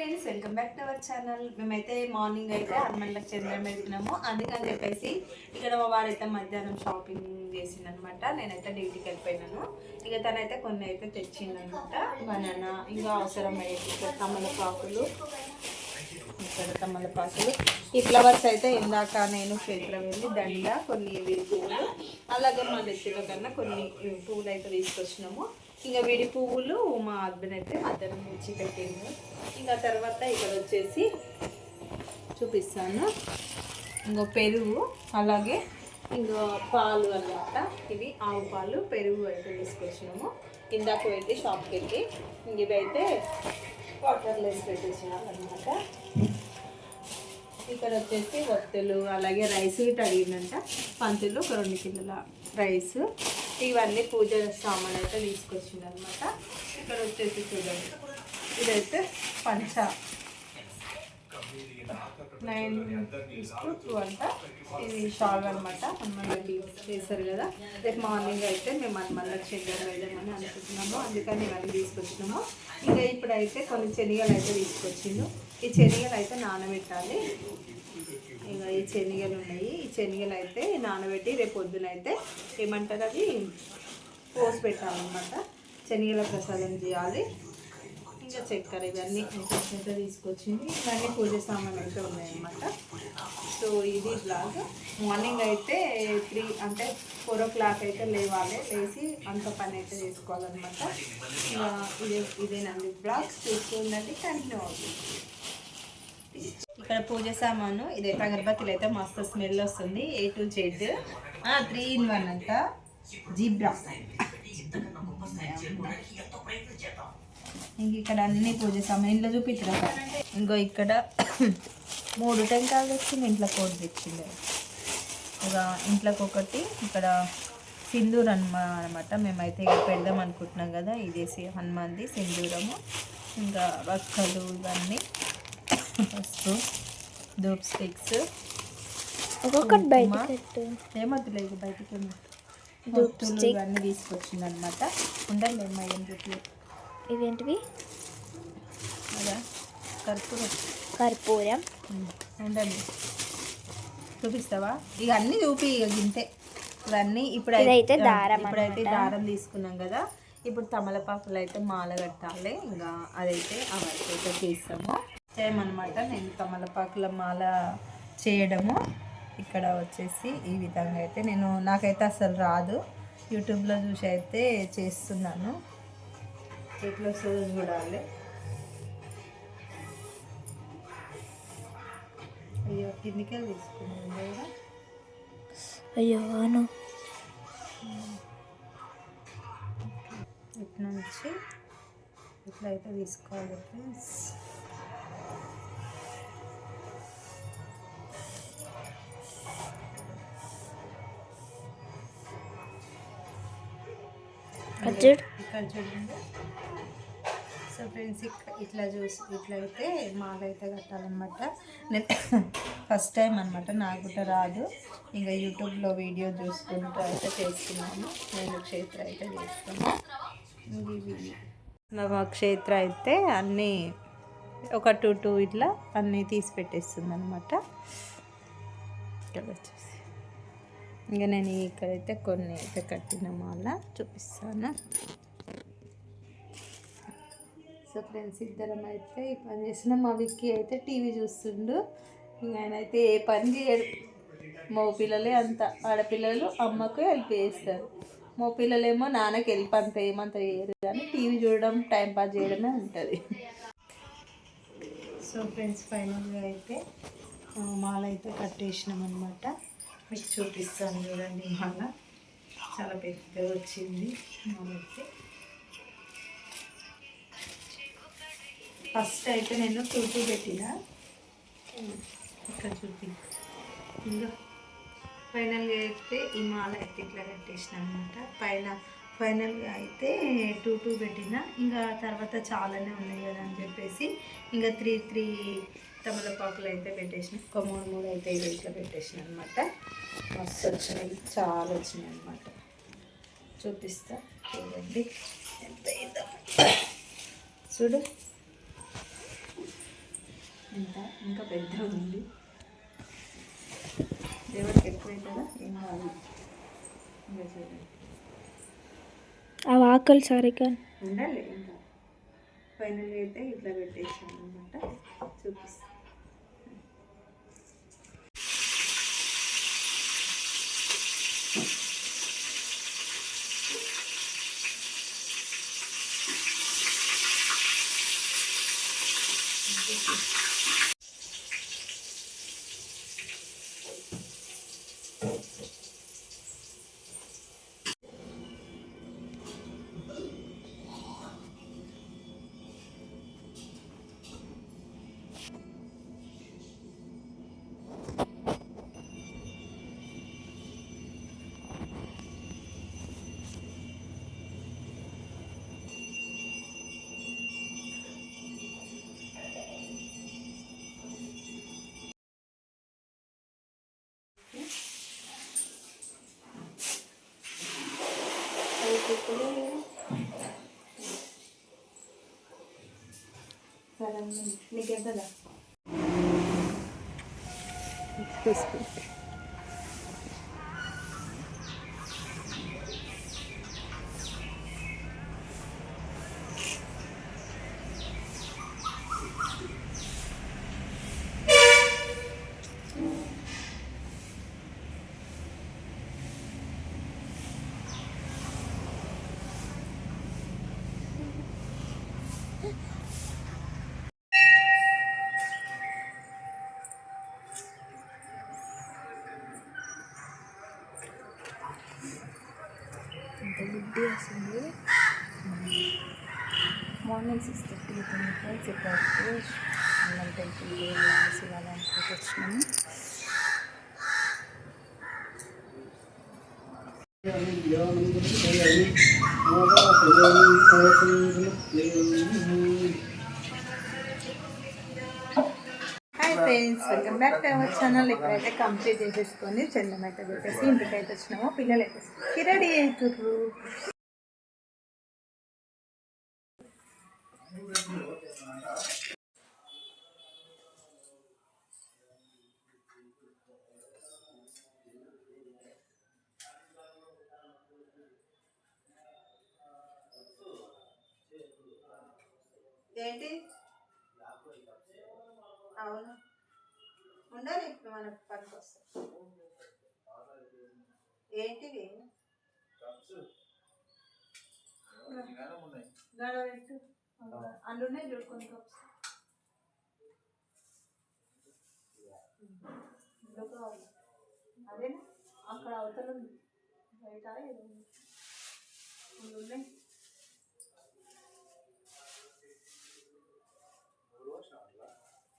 Friends welcome back to our channel. మేమైతే morning అయితే హనుమన్లకు చంద్రం వెళ్తున్నాము అందుకని చెప్పేసి ఇక్కడ మా వారైతే మధ్యాహ్నం షాపింగ్ చేసిందనమాట నేనైతే డ్యూటీకి వెళ్ళిపోయినాను. ఇక తనైతే కొన్ని అయితే తెచ్చిందనమాట బనానా ఇంకా అవసరమయ్యే తమలపాకులు. ఇక్కడ తమలపాకులు. ఈ ఫ్లవర్స్ అయితే ఇందాక నేను చేతిలో వెళ్ళి దండ కొన్ని వేసుకున్నాను అలాగే మా దగ్గర కన్నా కొన్ని పూలు అయితే తీసుకొచ్చినాము. ఇంకా విడి పువ్వులు మా హస్బెండ్ అయితే మధ్యాహ్నం నుంచి పెట్టిండు. ఇంకా తర్వాత ఇక్కడ వచ్చేసి చూపిస్తాను. ఇంకో పెరుగు అలాగే ఇంకా పాలు అన్నమాట. ఇవి ఆవు పాలు పెరుగు అయితే తీసుకొచ్చినాము. ఇందాక వెళ్తే షాప్కి వెళ్ళి ఇంక ఇవైతే వాటర్లో వేసి పెట్టేసినాం అనమాట ఇక్కడ వచ్చేసి వత్తులు అలాగే రైస్ గిట్ట అడిగిందంట. పంతులు ఒక రెండు కిలోల రైస్ ఇవన్నీ పూజ సామాన్ అయితే తీసుకొచ్చింది అనమాట ఇక్కడ వచ్చేసి చూడండి. ఇదైతే పంచ. నైన్ టు టూ అంట ఇది షాల్ అనమాట హనుమాన్కి చేశారు కదా. రేపు మార్నింగ్ అయితే మేము హనుమాన్లకు చెయ్యాలి వెళ్దామని అనుకుంటున్నాము. అందుకని ఇవన్నీ తీసుకొచ్చినాము. ఇంకా ఇప్పుడైతే కొన్ని చెనిగలు అయితే తీసుకొచ్చిండు. ఈ చెనిగలు అయితే నానబెట్టాలి. ఇంకా ఈ శనగలు ఉన్నాయి. ఈ శనగలు అయితే నానబెట్టి రేపు పొద్దున అయితే ఏమంటారు అది? పోసి పెట్టాలన్నమాట. శనగల ప్రసాదం చేయాలి. ఇంకా చక్కెర ఇవన్నీ అయితే తీసుకొచ్చింది. ఇవన్నీ పూజ సామాన్లు అయితే ఉన్నాయన్నమాట. సో ఇది బ్లాగ్. మార్నింగ్ అయితే త్రీ అంటే ఫోర్ ఓ క్లాక్ అయితే లేవాలి. లేచి అంత పని అయితే చేసుకోవాలన్నమాట. ఇంకా ఇదే ఇదేనండి బ్లాగ్స్ చూస్తూ ఉండండి. కంటిన్యూ అవుతుంది. ఇక్కడ పూజ సామాను ఇదైతే అగరబత్తులు అయితే మస్తు స్మెల్ వస్తుంది A to Z three in one అంట. జీబ్రా ఇంక ఇక్కడ అన్ని పూజ సామాన్ ఇంట్లో చూపించరా ఇంకో ఇక్కడ మూడు టెంకాయలు తెచ్చింది ఇంట్లో కోడి తెచ్చింది ఇక ఇంట్లోకి ఒకటి ఇక్కడ సింధూర్ హనుమా అనమాట మేమైతే ఇక పెడదాం అనుకుంటున్నాం కదా ఇదేసి హనుమాన్ది సింధూరము. ఇంకా వక్కలు ఇవన్నీ. పసుపు ధూప్ స్టిక్స్ ఒక్కొక్కటి బయట పెట్టు ఏమొద్దులేదు బయటికి స్టిక్. ఇవన్నీ తీసుకొచ్చింది అనమాట ఉండండి అమ్మా ఏం చెప్పి ఇవేంటివి? అదా కర్పూరం. కర్పూరం. ఉండండి చూపిస్తావా? ఇక అన్నీ చూపి ఇక గింతే. ఇవన్నీ ఇప్పుడు ఇదైతే దారం ఇప్పుడైతే. దారం తీసుకున్నాం కదా. ఇప్పుడు తమలపాకులు అయితే మాల కట్టాలి. ఇంకా అదైతే ఆ వర్క్ అయితే చేస్తాము. చేయమన్నమాట. నేను తమలపాకుల మాల చేయడము. ఇక్కడ వచ్చేసి ఈ విధంగా అయితే నేను నాకైతే అసలు రాదు. యూట్యూబ్లో చూసి అయితే చేస్తున్నాను. ఎట్లా చూడాలి. అయ్యో కిందికే తీసుకున్నాను అయ్యో అవును. ఇటు నుంచి ఇట్లా అయితే తీసుకోవాలి ఫ్రెండ్స్. ఖర్జూర్ సో ఫ్రెండ్స్ ఇట్లా చూసి ఇట్లా అయితే మాల అయితే కట్టాలన్నమాట. నేను ఫస్ట్ టైం అనమాట నాకు కూడా రాదు. ఇంకా యూట్యూబ్లో వీడియో చూసుకుంటూ అయితే చేస్తున్నాను. నేను క్షేత్ర అయితే చేస్తున్నాను. ఇంక ఇవి మా క్షేత్ర అయితే అన్నీ ఒక టూ టూ ఇట్లా అన్నీ తీసి పెట్టేస్తుంది అనమాట ఇక్కడ వచ్చేసి. ఇంకా నేను ఇక్కడైతే కొన్ని అయితే కట్టిన మాల చూపిస్తాను. సో ఫ్రెండ్స్ ఇద్దరం అయితే ఈ పని చేసిన మా విక్కీ అయితే టీవీ చూస్తుండు. ఇంక ఆయన అయితే ఏ పని చేయడు. మగ పిల్లలే అంత ఆడపిల్లలు అమ్మకు హెల్ప్ చేస్తారు. మగ పిల్లలేమో నాన్నకి హెల్ప్ అంత ఏమంత చేయరు కానీ టీవీ చూడడం టైం పాస్ చేయడమే ఉంటుంది. సో ఫ్రెండ్స్ ఫైనల్గా అయితే మాలైతే మాల అయితే కట్టేసినాం అనమాట మీకు చూపిస్తాను చూడండి మాల చాలా పెద్దగా వచ్చింది మాల అయితే ఫస్ట్ అయితే నేను టూ టూ పెట్టిన. ఇక్కడ చూపి. ఇంకా ఫైనల్గా అయితే ఈ మాల అయితే ఇట్లా కట్టేసిన అనమాట పైన ఫైనల్గా అయితే టూ టూ పెట్టిన. ఇంకా తర్వాత చాలానే ఉన్నాయి కదా అని చెప్పేసి. ఇంకా త్రీ త్రీ తమలపాకులు అయితే పెట్టేసిన ఒక మూడు మూడు అయితే ఇవి ఇట్లా పెట్టేసిన అనమాట మస్తు వచ్చినాయి చాలా వచ్చినాయి అనమాట చూపిస్తా చూడండి. ఎంత ఇద్దాం చూడు. ఇంత ఇంకా పెద్దగా ఉంది. ఎవరికి ఎక్కువ అవుతుందా ఏం కాదు. ఇంకా చూడండి. ఆ ఆకలి సారిగా ఉండాలి ఇంకా. ఫైనల్గా అయితే ఇట్లా పెట్టేసాను అనమాట చూపిస్తాను నీకు ఎంత మార్నింగ్ సిక్స్ థర్టీ అవుతుంది ఫ్రెండ్స్ అన్నం టెంపుల్ శివాలయానికి వచ్చినాము hi friends welcome back to our channel ఇక్కడైతే కంప్లీట్ చేసేసుకొని చందమైతే పెట్టేసి ఇంటికైతే వచ్చినాము. పిల్లలు అయితే రెడీ అవుతుర్రు. ఏంటి? అవును. ఉండాలి ఇప్పుడు మనకు పనికి వస్తాయి ఏంటివి గడవెట్టు అందులోనే చూడు కొన్ని కప్స్ ఇందులో కావాలి. అదేనా? అక్కడ అవతల ఉంది. బయట ఏదో ఉంది. అందులో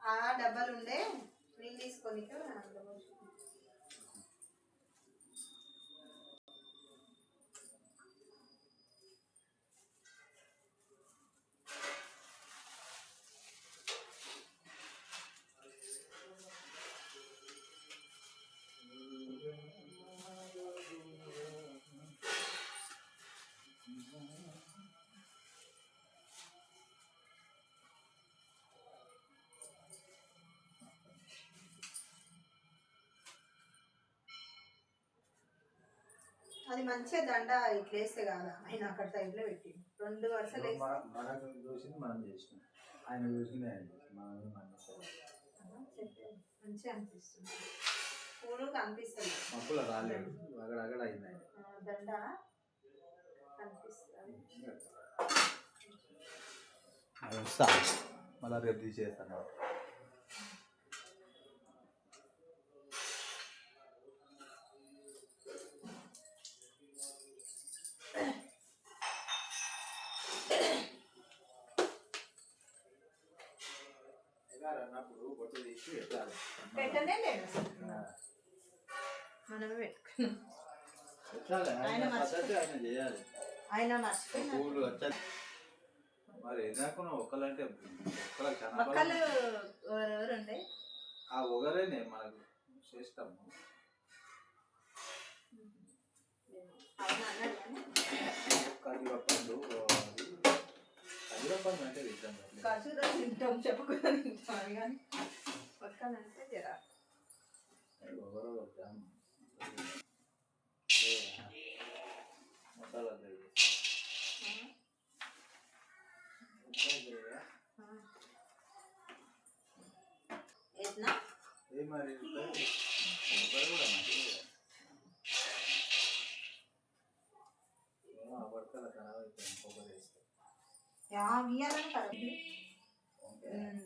ఆ డబ్బాలు ఉండే. నేను తీసుకొని అది మంచిగా దండ ఇట్లా వేస్తే కాదా? ఆయన అక్కడ సైడ్లో పెట్టి రెండు వరుసలు మనకు చూసింది మనం చేసినాం. ఆయన చూసింది ఆయన మనం. మంచిగా అనిపిస్తుంది. పూలు కనిపిస్తుంది మబ్బుల రాలేదు. అక్కడ అక్కడ అయింది ఆయన. దండ కనిపిస్తుంది మళ్ళీ రేపు తీసేస్తాను. ఆయన పద్ధతి ఆయన చేయాలి. ఆయన పూలు వచ్చాలి మరి ఎందుకు బలం. ఎవరెవరు ఉండే ఆ ఒకరేనే మనకు కానీ ఖర్జూర పండు ఖర్జూరం పక్కన అంటే తింటాం. ఖర్జూరం తింటాం చెప్పకుండా తింటాం కానీ అంటే జరా. ఎవరో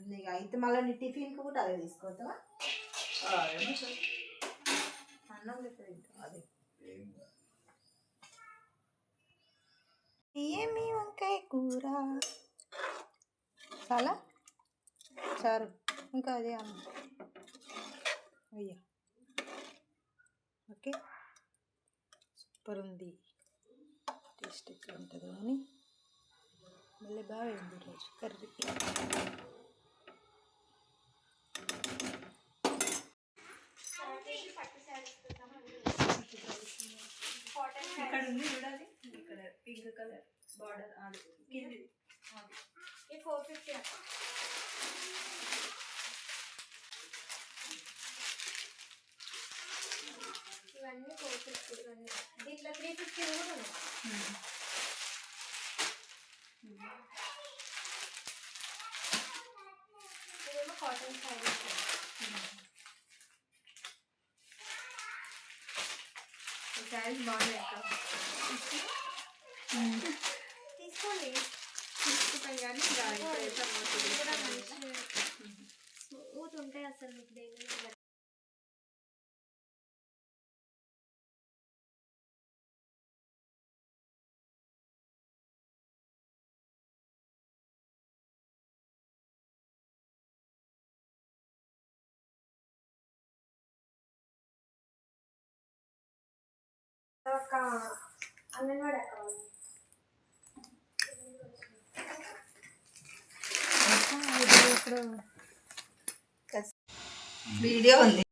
నీకు అయితే మళ్ళీ నీ టిఫిన్కి కూడా అదే తీసుకోవద్దా? అన్నం తింటాం అది ఏం కాదు. ఏమి వంకాయ కూర? చాలా? చారు ఇంకా అదే అయ్యా. ఓకే. సూపర్ ఉంది. టేస్ట్ ఎట్లా ఉంటుంది కానీ మళ్ళీ బాగా ఉంది ఈరోజు కర్రీ. ఇక్కడ ఉంది చూడాలి. ఇక్కడ పింక్ కలర్ బార్డర్ అది కింది. ఫోర్ ఫిఫ్టీ ఇవన్నీ ఫోర్ ఫిఫ్టీ ఇవన్నీ. దీంట్లో త్రీ ఫిఫ్టీ కూడా ఉన్నాయి. ఇదేమో కాటన్ శారీస్ శారీస్ బాగున్నాయి అక్క తీసుకోండి తీసుకుంటాం కానీ ఇంకా ఇప్పుడు ఎట్లా ఇది కూడా మోస్తుంది? మంచిగా స్మూత్ ఉంటాయి అసలు మీకు దేని మీద పడదు. ఒక అంగన్వాడీ కావాలి వీడియో ఉంది